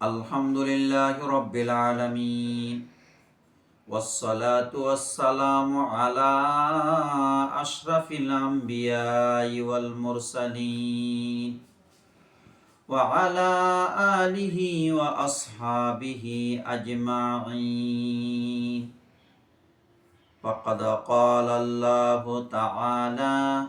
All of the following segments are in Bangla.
الحمد لله رب العالمين والصلاة والسلام على أشرف الأنبياء والمرسلين وعلى آله وأصحابه أجمعين. فقد قال الله تعالى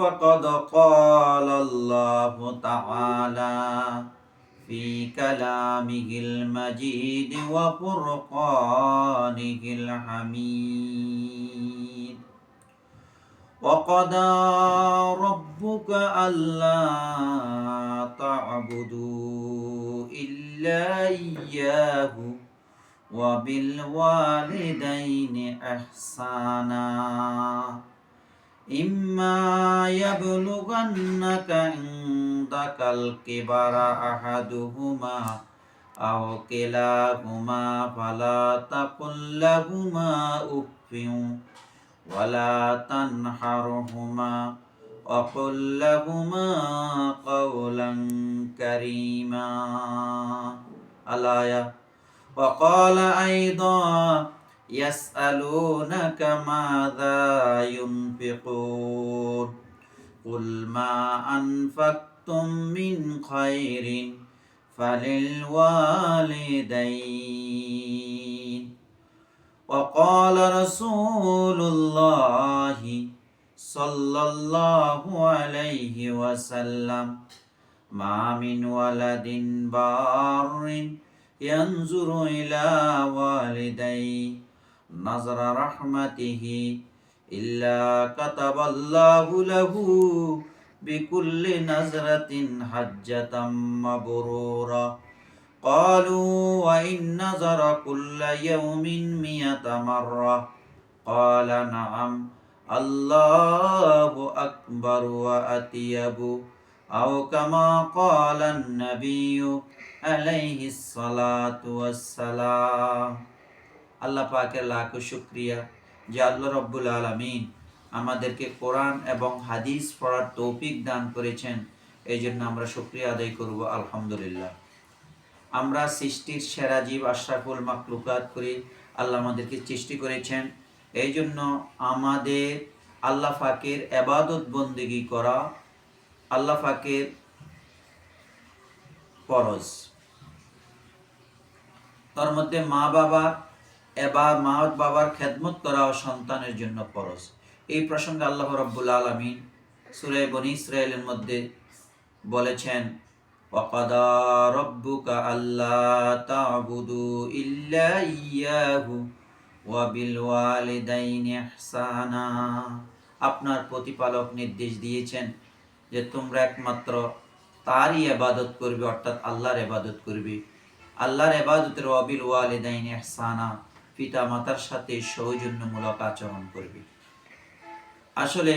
فقد قال الله تعالى في كلامه المجيد وفرقانه الحميد. وقضى ربك ألا تعبدوا إلا إياه وبالوالدين إحسانا. إما يبلغنك عندك الكبر أحدهما أو كلاهما فلا تقل لهما أف ولا تنحرهما وقل لهما قولا كريما الآية وقال أيضا يسألونك ماذا ينفقون؟ قل ما أنفقتم من خير فللوالدين. وقال رسول الله صلى الله عليه وسلم ما من ولد بار ينظر إلى والديه. نظر رحمته إلا كتب الله له بكل نظرة حجة مبرورة. قالوا وإن نظر كل يوم مئة مرة. قال نعم الله أكبر وأتيب أو كما قال النبي عليه الصلاة والسلام. আল্লাহ পাকের লাখো শুক্রিয়া যে আল্লাহ রব্বুল আলমিন আমাদেরকে কোরআন এবং হাদিস পড়ার তৌফিক দান করেছেন। এই জন্য আমরা শুক্রিয়া আদায় করব, আলহামদুলিল্লাহ। আমরা সৃষ্টির সেরা জীব আশরাফুল মাকলুকাত করি, আল্লাহ আমাদেরকে সৃষ্টি করেছেন। এই জন্য আমাদের আল্লাহ ফাকের এবাদত বন্দিগি করা আল্লাহ ফাকের ফরজ। তার মধ্যে মা বাবা এবার মা বাবার খেদমত করা ও সন্তানের জন্য ফরজ এই প্রসঙ্গে আল্লাহ রব্বুল আলমিন সুরে বনি ইসরায়েলের মধ্যে বলেছেন وقضى ربك ألا تعبدوا إلا إياه وبالوالدين إحسانا আপনার প্রতিপালক নির্দেশ দিয়েছেন যে তোমরা একমাত্র তারই এবাদত করবে অর্থাৎ আল্লাহর এবাদত করবে আল্লাহর এবাদতের অবিল ওয়ালিদাইন ইহসানা পিতা মাতার সাথে সৌজন্যমূলক আচরণ করবে। আসলে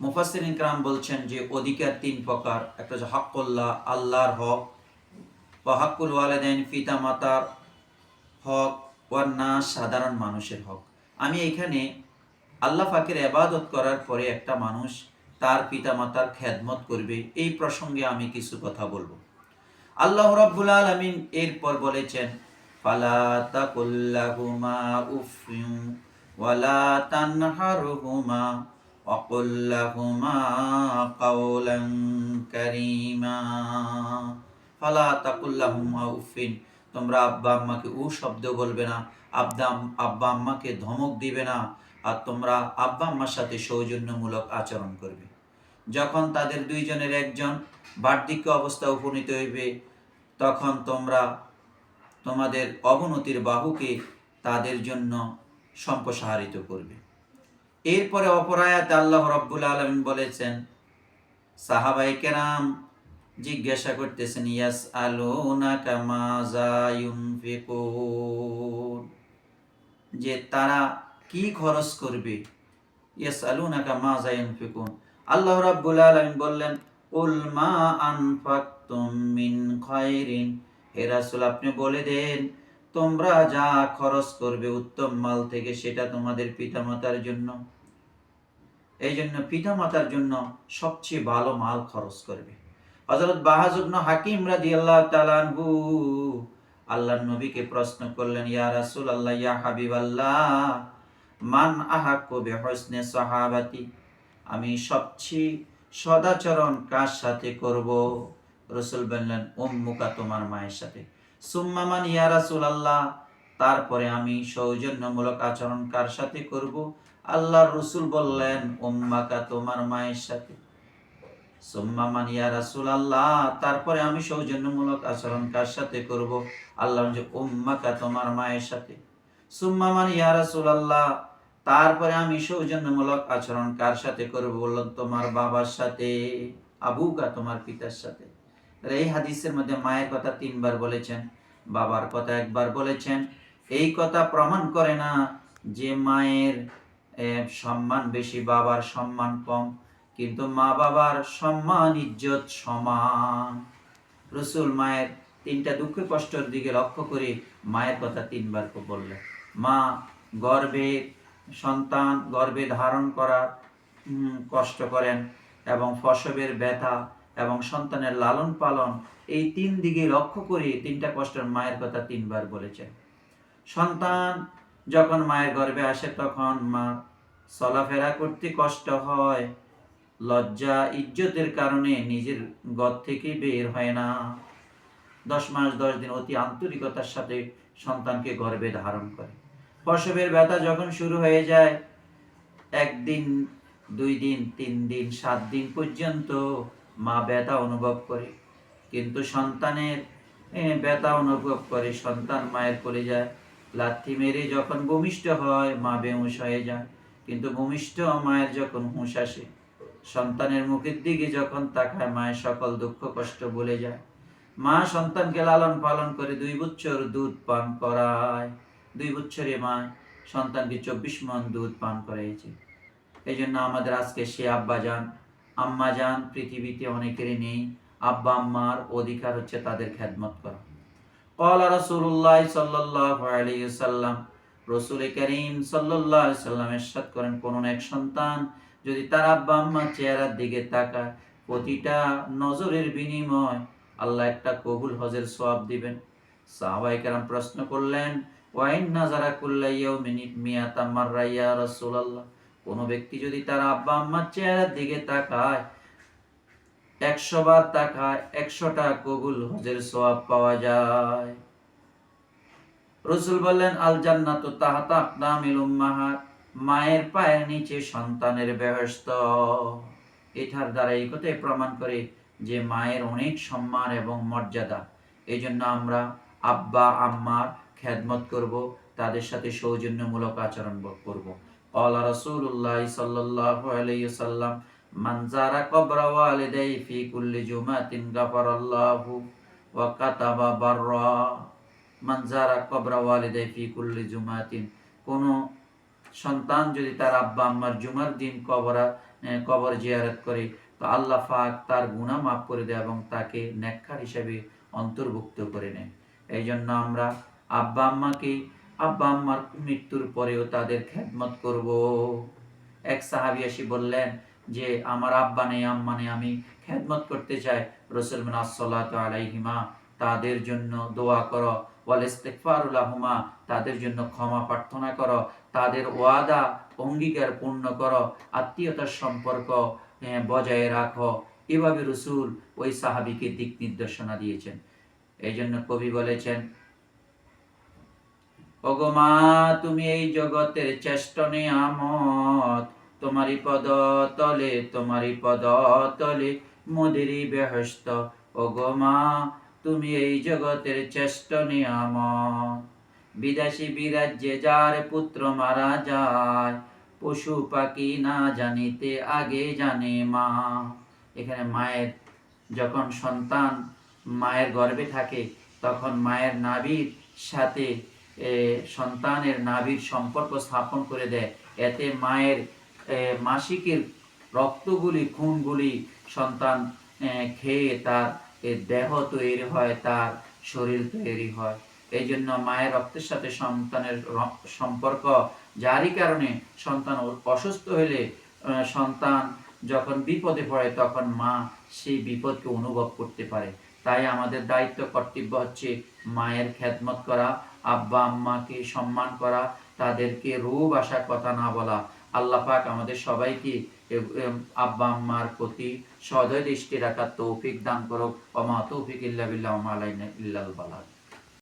মুফাসির ইকরাম বলছেন যে, অধিকার তিন প্রকার। একটা হচ্ছে হকুল্লাহ আল্লাহর হক বা হাক্কুল ওয়ালেদাইন পিতা মাতার হক ওয়ার না, সাধারণ মানুষের হক। আমি এখানে আল্লাহ ফাকের এবাদত করার পরে একটা মানুষ তার পিতা মাতার খেদমত করবে, এই প্রসঙ্গে আমি কিছু কথা বলব। আল্লাহ রাব্বুল আলামিন এরপর বলেছেন ফালা তাকুল্লাহুমা উফিউ ওয়ালা তানহারহুমা وقل لهما قولا كريما فلا تقل لهما উফ তোমরা আব্বা আম্মাকে উ শব্দ বলবে না আব্বা আব্বা আম্মাকে ধমক দিবে না আর তোমরা আব্বা আম্মার সাথে সৌজন্যমূলক আচরণ করবে যখন তাদের দুইজনের একজন বার্ধক্য অবস্থা উপনীত হইবে তখন তোমরা তোমাদের অবনতির বাহুকে তাদের জন্য সম্প্রসারিত করবে। এরপরে অপরায়াতে আল্লাহ রব্বুল আলমিন বলেছেন সাহাবাই কেরাম জিজ্ঞাসা করতেছেন ইয়াস ইউনফিকুন? যে তারা কি খরচ করবে? ইয়াস আলুনাকা মাজা ইউনফিকুন? আল্লাহ রাব্বুল আলামিন বললেন কুল মা আনফাকতুম মিন খায়রিন। হে রাসূল, আপনি বলে দেন, তোমরা যা খরচ করবে উত্তম মাল থেকে সেটা তোমাদের পিতামাতার জন্য। এই জন্য পিতামাতার জন্য সবচেয়ে ভালো মাল খরচ করবে। বাহাজুবন হাকিম রাদিয়াল্লাহু তাআলা আনহু আল্লাহর নবীকে প্রশ্ন করলেন, ইয়া রাসূল আল্লাহ, ইয়া হাবিব আল্লাহ মান আমি সবচেয়ে সদাচরণ কার সাথে করব? রসুল বললেন, উম্মুকা তোমার মায়ের সাথে। সুম্মামান ইয়া রাসূল আল্লাহ তারপরে আমি সৌজন্যমূলক আচরণ কার সাথে করব? আল্লাহর রসুল বললেন, উম্মাকা তোমার মায়ের সাথে। সুম্মামান ইয়া রাসূল আল্লাহ তারপরে আমি সৌজন্যমূলক আচরণ কার সাথে করব? আল্লাহ যে উম্মাকা তোমার মায়ের সাথে। সুম্মামান ইয়া রাসূল আল্লাহ তারপরে আমি সৌজন্যমূলক আচরণ কার সাথে করব? বললাম তোমার বাবার সাথে, আবুকা তোমার পিতার সাথে। এই হাদিসের মধ্যে মায়ের কথা তিনবার বলেছেন, বাবার কথা একবার বলেছেন। এই কথা প্রমাণ করে না যে মায়ের সম্মান বেশি, বাবার সম্মান কম, কিন্তু মা বাবার সম্মান, ইজ্জত সমান। রসুল মায়ের তিনটা দুঃখ কষ্টের দিকে লক্ষ্য করে মায়ের কথা তিনবার বললেন। মা গর্ভে সন্তান গর্ভে ধারণ করার কষ্ট করেন এবং ফসবের ব্যথা এবং সন্তানের লালন পালন এই তিন দিকে লক্ষ্য করে তিনটা কষ্টের মায়ের কথা তিনবার বলেছেন সন্তান যখন মায়ের গর্ভে আসে তখন মা চলাফেরা করতে কষ্ট হয়, লজ্জা, ইজ্জতের কারণে নিজের গদ থেকে বের হয় না। দশ মাস, দশ দিন অতি আন্তরিকতার সাথে সন্তানকে গর্ভে ধারণ করে। প্রসবের ব্যথা যখন শুরু হয়ে যায়, একদিন, দুই দিন, তিন দিন, সাত দিন পর্যন্ত মা ব্যথা অনুভব করে। কিন্তু সন্তানের ব্যথা অনুভব করে, সন্তান মায়ের কোলে যায়। লাথি মেরে যখন ভূমিষ্ঠ হয়, মা বেহুশ হয়ে যায় কিন্তু ভূমিষ্ঠ মায়ের যখন হুঁশ আসে, সন্তানের মুখের দিকে যখন তাকায়, মায়ের সকল দুঃখ, কষ্ট ভুলে যায়। মা সন্তানকে লালন পালন করে দুই বছর দুধ পান করায়। দুই বছরে মা সন্তানকে চব্বিশ মন দুধ পান করাইছে। এই জন্য আমাদের আজকে সে আব্বা যান আম্মা যান পৃথিবীতে অনেকেরই নেই, আব্বা, আম্মার অধিকার হচ্ছে তাদের খ্যাদমত করা। কলা রসুল্লাহ সাল্লাহ আলিয়াল্লাম রসুল করিম সাল্লাহ সাল্লাম এরশাদ করেন, কোন এক সন্তান যদি তার আব্বা, আম্মার চেহারার দিকে তাকায়, প্রতিটা নজরের বিনিময় আল্লাহ একটা কবুল হজের সোয়াব দিবেন। সাহাবাই কেরাম প্রশ্ন করলেন ওয়াইন নাজারা কুল্লাইয়াও মিনিট মিয়াতা মার্রাইয়া রসুল্লাহ কোন ব্যক্তি যদি তার আব্বা আম্মার চেহারার দিকে তাকায়, একশো বার তাকায়, একশোটা কবুল হজের সোয়াব পাওয়া যায়। রসুল বললেন আল জান্নাত তাহাতা আকদামিল উম্মাহাত মায়ের পায়ের নিচে সন্তানের বেহস্ত এটার দ্বারা এই কথাই প্রমাণ করে যে মায়ের অনেক সম্মান এবং মর্যাদা। এই জন্য আমরা আব্বা, আম্মার খেদমত করব, তাদের সাথে সৌজন্যমূলক আচরণ করব। قال رسول الله صلى الله عليه وسلم من زار قبر والديه في كل جمعة غفر الله وكتب برا من زار قبر والديه في كل جمعة কোন সন্তান যদি তার আব্বা আম্মার জুমার দিন কবর কবর জিয়ারত করে তো আল্লাহ পাক তার গুনাহ মাফ করে দেয় এবং তাকে নেককার হিসেবে অন্তর্ভুক্ত করে নেয় এই জন্য আমরা আব্বা আম্মাকে আব্বা আম্মার মৃত্যুর পরেও তাদের খেদমত করব। এক সাহাবি আসি বললেন যে, আমার আব্বা নেই, আম্মা নেই, আমি খেদমত করতে চাই। রসুল মিনাসসালাতু আলাইহিমা, তাদের জন্য দোয়া করো। ওয়াল ইস্তিগফারুলাহুমা তাদের জন্য ক্ষমা প্রার্থনা করো। তাদের ওয়াদা অঙ্গীকার পূর্ণ করো। আত্মীয়তার সম্পর্ক বজায় রাখো। এভাবে রসুল ওই সাহাবিকে দিক নির্দেশনা দিয়েছেন। এই জন্য কবি বলেছেন ওগো মা, তুমি এই জগতের চেষ্ট নিয়ামত। তোমারই পদ তলে, তোমারই পদ তলে মোদেরই বেহস্ত। ওগো মা, তুমি এই জগতের চেষ্ট নিয়ামত। বিদেশি বিরাজ্যে যার পুত্র মারা যায়, পশু পাখি না জানিতে আগে জানে মা। এখানে মায়ের, যখন সন্তান মায়ের গর্ভে থাকে, তখন মায়ের নাভির সাথে সন্তানের নাভির সম্পর্ক স্থাপন করে দেয়। এতে মায়ের মাসিকের রক্তগুলি, খুনগুলি সন্তান খেয়ে তার দেহ তৈরি হয়, তার শরীর তৈরি হয়। এই জন্য মায়ের রক্তের সাথে সন্তানের সম্পর্ক যারই কারণে সন্তান অসুস্থ হলে সন্তান যখন বিপদে পড়ে, তখন মা সেই বিপদকে অনুভব করতে পারে। তাই আমাদের দায়িত্ব, কর্তব্য হচ্ছে মায়ের খেদমত করা আব্বা, আম্মাকে সম্মান করা, তাদেরকে রূপ আসার কথা না বলা। আল্লাহ পাক আমাদের সবাইকে আব্বা, আম্মার প্রতি সদয় দৃষ্টি রাখার তৌফিক দান করুক। অমা তৌফিক ইল্লা বিল্লাহ ইল্লাল বালাগ